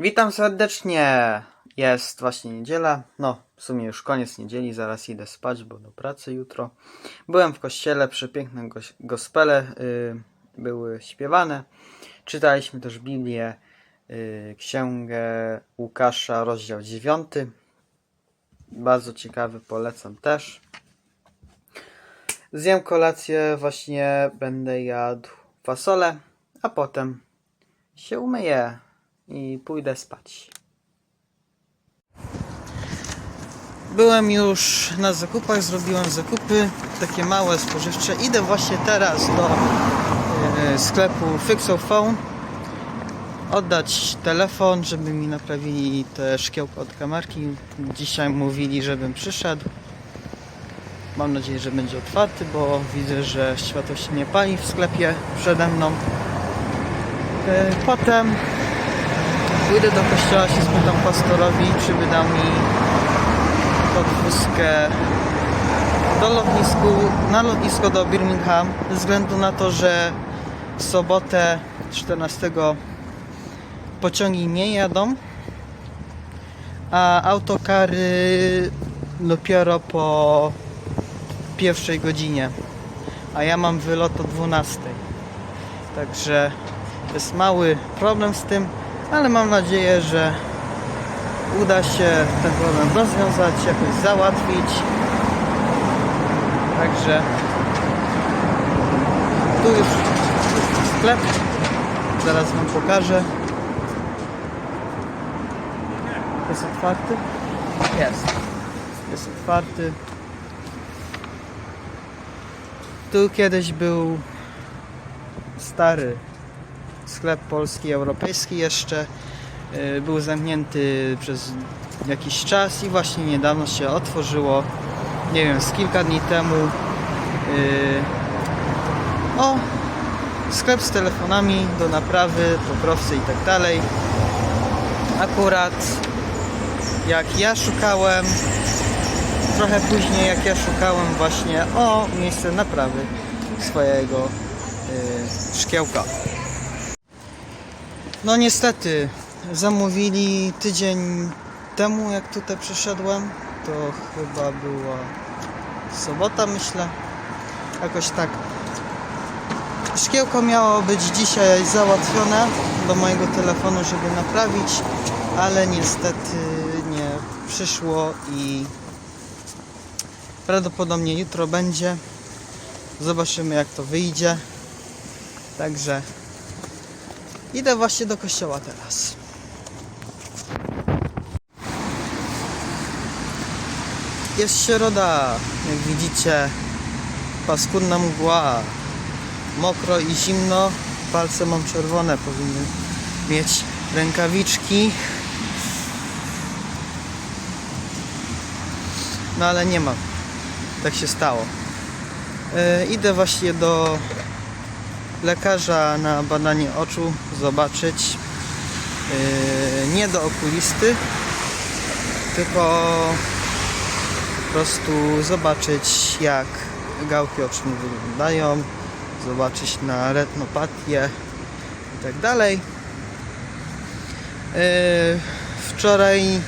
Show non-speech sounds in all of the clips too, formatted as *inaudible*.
Witam serdecznie. Jest właśnie niedziela. No, w sumie już koniec niedzieli, zaraz idę spać, bo do pracy jutro. Byłem w kościele, przepiękne gos- gospele y, były śpiewane. Czytaliśmy też Biblię, y, księgę Łukasza, rozdział 9. Bardzo ciekawy, polecam też. Zjem kolację, właśnie będę jadł fasolę, a potem się umyję i pójdę spać. Byłem już na zakupach, zrobiłem zakupy, takie małe, spożywcze. Idę właśnie teraz do e, sklepu Fixo Phone oddać telefon, żeby mi naprawili te szkiełka od kamerki. Dzisiaj mówili, żebym przyszedł. Mam nadzieję, że będzie otwarty, bo widzę, że światło się nie pali w sklepie przede mną. E, Potem pójdę do kościoła, się spytam pastorowi, czy by dał mi podwózkę do lotnisku, na lotnisko do Birmingham, ze względu na to, że w sobotę 14 pociągi nie jadą, a autokary dopiero po pierwszej godzinie, a ja mam wylot o 12. Także jest mały problem z tym, ale mam nadzieję, że uda się ten problem rozwiązać, jakoś załatwić. Także tu już sklep. Zaraz Wam pokażę. Jest otwarty? Jest. Jest otwarty. Tu kiedyś był stary sklep polski, europejski jeszcze. y, Był zamknięty przez jakiś czas i właśnie niedawno się otworzyło. Nie wiem, z kilka dni temu. y, O, sklep z telefonami do naprawy, pokrowcy i tak dalej. Akurat jak ja szukałem, trochę później jak ja szukałem właśnie o miejsce naprawy swojego y, szkiełka. No niestety, zamówili tydzień temu, jak tutaj przyszedłem. To chyba była sobota, myślę. Jakoś tak. Szkiełko miało być dzisiaj załatwione do mojego telefonu, żeby naprawić, ale niestety nie przyszło i prawdopodobnie jutro będzie. Zobaczymy jak to wyjdzie. Także Idę właśnie do kościoła teraz. Jest środa, jak widzicie, paskudna mgła, mokro i zimno, palce mam czerwone, powinny mieć rękawiczki. No ale nie mam, tak się stało. Yy, idę właśnie do lekarza na badanie oczu zobaczyć yy, nie do okulisty tylko po prostu zobaczyć jak gałki oczne wyglądają zobaczyć na retnopatię i tak dalej. Yy, wczoraj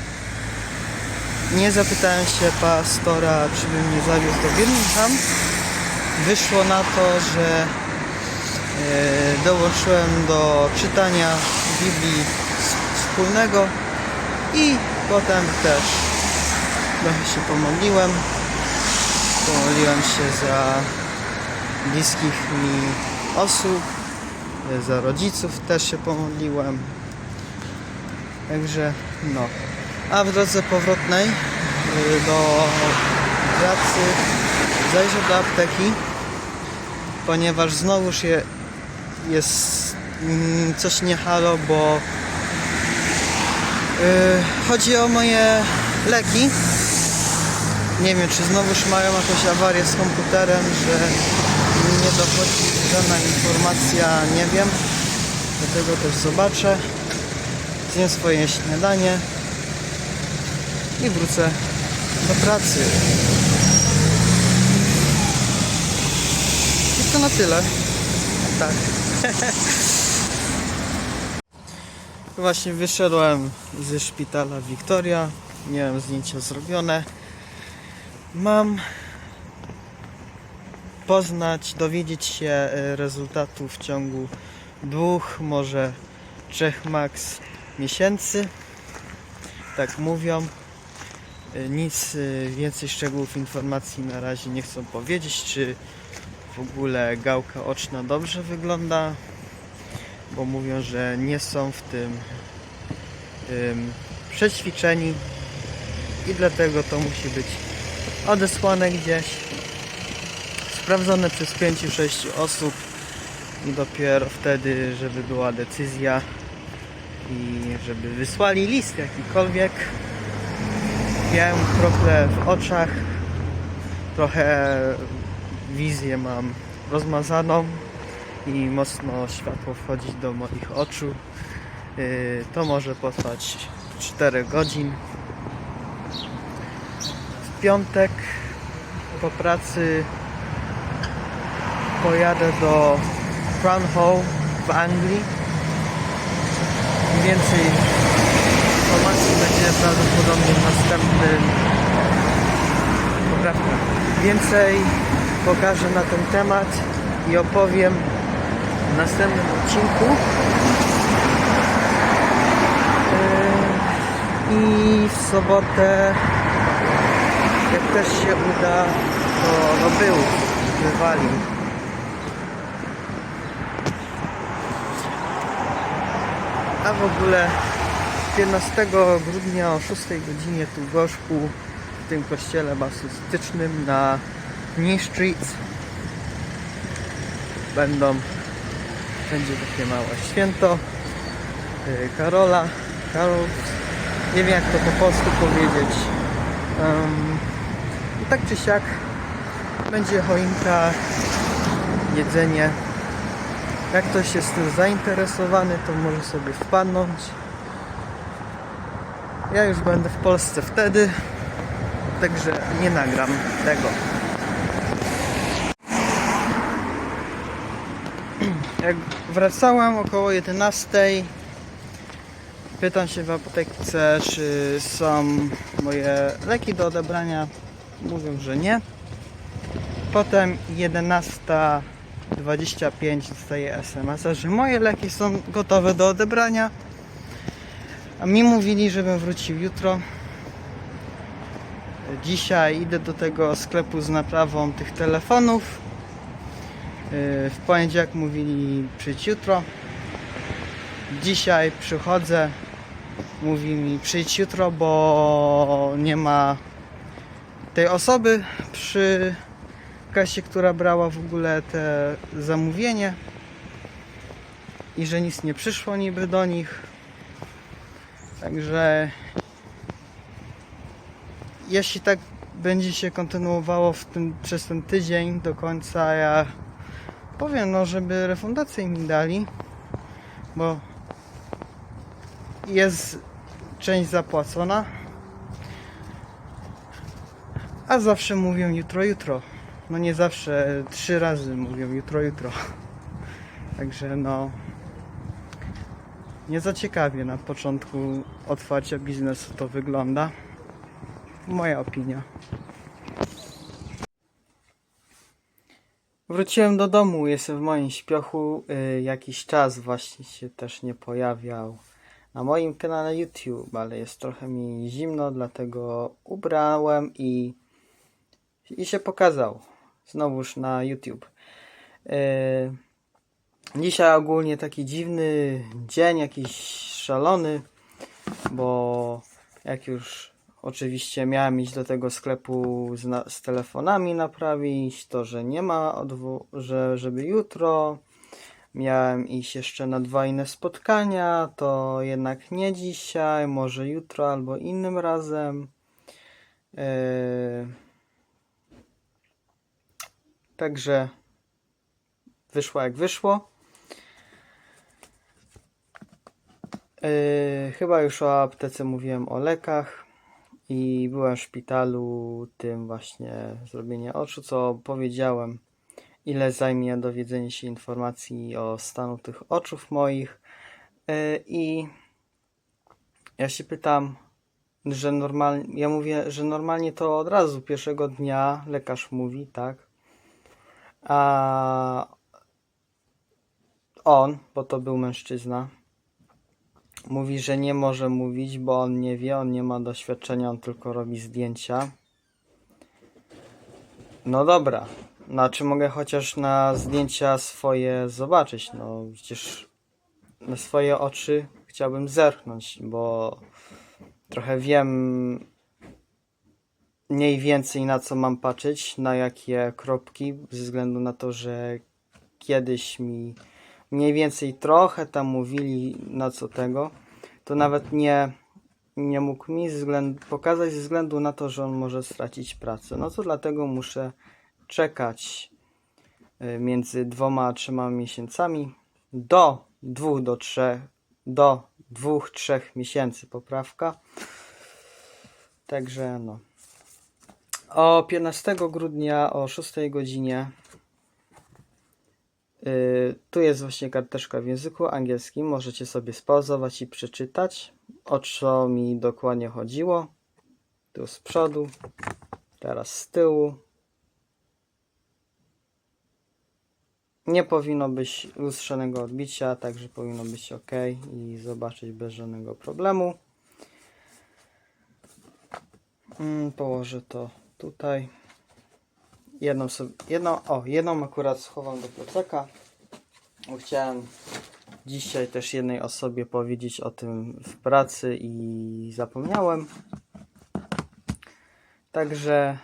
nie zapytałem się pastora czy by mnie zawiózł do Birmingham. Wyszło na to, że dołączyłem do czytania Biblii wspólnego i potem też trochę się pomodliłem. Pomodliłem się za bliskich mi osób, e, za rodziców też się pomodliłem. Także no. A w drodze powrotnej e, do pracy zajrzę do apteki, ponieważ znowuż je, jest mm, coś nie halo, bo yy, chodzi o moje leki. Nie wiem, czy znowuż mają jakąś awarię z komputerem, że nie dochodzi żadna informacja, nie wiem. Dlatego też zobaczę. Zjem swoje śniadanie i wrócę do pracy. I to na tyle. Tak. *laughs* Właśnie wyszedłem ze szpitala Wiktoria. Miałem zdjęcia zrobione. Mam poznać, dowiedzieć się e, rezultatów w ciągu dwóch, może trzech max miesięcy. Tak mówią. E, Nic e, więcej szczegółów informacji na razie nie chcą powiedzieć, czy w ogóle gałka oczna dobrze wygląda, bo mówią, że nie są w tym ym, przećwiczeni i dlatego to musi być odesłane gdzieś, sprawdzone przez 5-6 osób i dopiero wtedy, żeby była decyzja i żeby wysłali list jakikolwiek. Miałem trochę w oczach, trochę wizję mam rozmazaną i mocno światło wchodzi do moich oczu. Yy, To może potrwać 4 godzin. W piątek po pracy pojadę do Crown Hall w Anglii. Więcej informacji będzie prawdopodobnie w następnym poprawka. Więcej pokażę na ten temat i opowiem w następnym odcinku. Yy, I w sobotę, jak też się uda, to no był, wywalił. A w ogóle 15 grudnia o 6 godzinie tu w Gorzku w tym kościele baptystycznym na New Street będą będzie takie małe święto yy, Karola Karol nie wiem jak to po polsku powiedzieć. Em, i tak czy siak będzie choinka jedzenie. Jak ktoś jest tym zainteresowany to może sobie wpadnąć. Ja już będę w Polsce wtedy także nie nagram tego jak wracałem około 11 pytam się w aptece czy są moje leki do odebrania. Mówią, że nie. Potem 11.25 dostaję SMS, że moje leki są gotowe do odebrania. A mi mówili, żebym wrócił jutro. Dzisiaj idę do tego sklepu z naprawą tych telefonów W poniedziałek mówili przyjdź jutro. Dzisiaj przychodzę. Mówi mi przyjdź jutro, bo nie ma tej osoby przy kasie, która brała w ogóle te zamówienie. I że nic nie przyszło niby do nich. Także jeśli tak będzie się kontynuowało w tym, przez ten tydzień do końca, ja powiem, no, żeby refundację mi dali, bo jest część zapłacona, a zawsze mówią jutro, jutro. No nie zawsze, trzy razy mówią jutro, jutro. Także no, nie za ciekawie na początku otwarcia biznesu to wygląda. Moja opinia. Wróciłem do domu, jestem w moim śpiochu. Y, jakiś czas właśnie się też nie pojawiał na moim kanale YouTube, ale jest trochę mi zimno, dlatego ubrałem i, i się pokazał. Znowuż na YouTube. Y, dzisiaj ogólnie taki dziwny dzień, jakiś szalony, bo jak już Oczywiście miałem iść do tego sklepu z, z telefonami naprawić, to że nie ma, że żeby jutro. Miałem iść jeszcze na dwa inne spotkania, to jednak nie dzisiaj, może jutro albo innym razem. Yy... Także wyszło jak wyszło. Yy, chyba już o aptece mówiłem o lekach i byłem w szpitalu tym właśnie zrobienie oczu, co powiedziałem, ile zajmie dowiedzenie się informacji o stanu tych oczów moich Yy, i ja się pytam, że normalnie, ja mówię, że normalnie to od razu pierwszego dnia lekarz mówi, tak? A on, bo to był mężczyzna, mówi, że nie może mówić, bo on nie wie, on nie ma doświadczenia, on tylko robi zdjęcia. No dobra, no czy mogę chociaż na zdjęcia swoje zobaczyć? No przecież na swoje oczy chciałbym zerknąć, bo trochę wiem mniej więcej na co mam patrzeć, na jakie kropki, ze względu na to, że kiedyś mi mniej więcej trochę tam mówili na co tego, to nawet nie, nie mógł mi ze względu, pokazać ze względu na to, że on może stracić pracę. No to dlatego muszę czekać y, między dwoma a trzema miesiącami do dwóch do trzech do dwóch, trzech miesięcy poprawka. Także no. O 15 grudnia o 6 godzinie tu jest właśnie karteczka w języku angielskim. Możecie sobie spauzować i przeczytać o co mi dokładnie chodziło. Tu z przodu, teraz z tyłu. Nie powinno być lustrzanego odbicia, także powinno być ok i zobaczyć bez żadnego problemu. Mm, Położę to tutaj. Jedną sobie, jedną, o, jedną akurat schowam do plecaka. Chciałem dzisiaj też jednej osobie powiedzieć o tym w pracy i zapomniałem. Także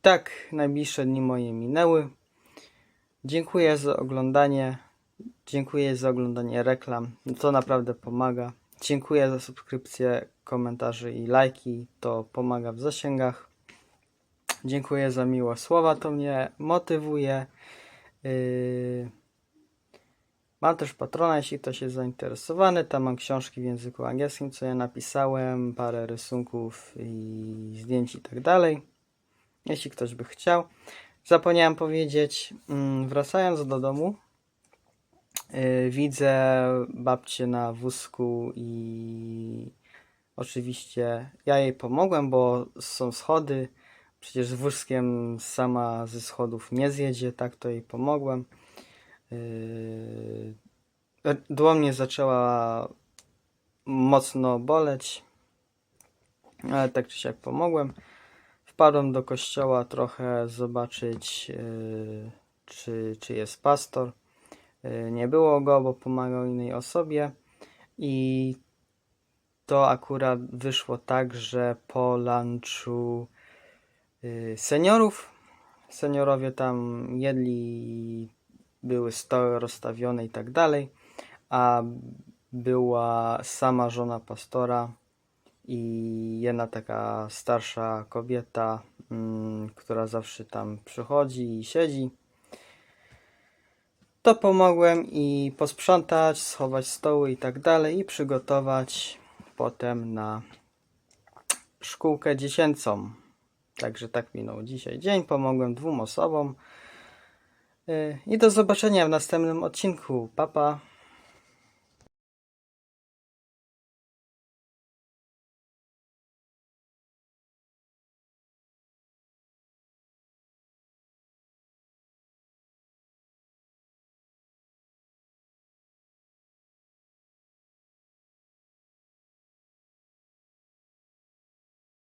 tak najbliższe dni moje minęły. Dziękuję za oglądanie. Dziękuję za oglądanie reklam. To naprawdę pomaga. Dziękuję za subskrypcje, komentarze i lajki. To pomaga w zasięgach. Dziękuję za miłe słowa. To mnie motywuje. Yy... Mam też patrona, jeśli ktoś jest zainteresowany. Tam mam książki w języku angielskim, co ja napisałem, parę rysunków i zdjęć i tak dalej. Jeśli ktoś by chciał. Zapomniałem powiedzieć, mm, wracając do domu, yy, widzę babcię na wózku i oczywiście ja jej pomogłem, bo są schody. Przecież z wózkiem sama ze schodów nie zjedzie, tak to jej pomogłem. Yy, Dłoń mnie zaczęła mocno boleć, ale tak czy siak pomogłem. Wpadłem do kościoła trochę zobaczyć, yy, czy, czy jest pastor. Yy, Nie było go, bo pomagał innej osobie. I to akurat wyszło tak, że po lunchu seniorów, seniorowie tam jedli, były stoły rozstawione i tak dalej, a była sama żona pastora i jedna taka starsza kobieta, mm, która zawsze tam przychodzi i siedzi. To pomogłem i posprzątać, schować stoły i tak dalej i przygotować potem na szkółkę dziecięcą. Także tak minął dzisiaj dzień. Pomogłem dwóm osobom. Y, I do zobaczenia w następnym odcinku. Papa. Pa.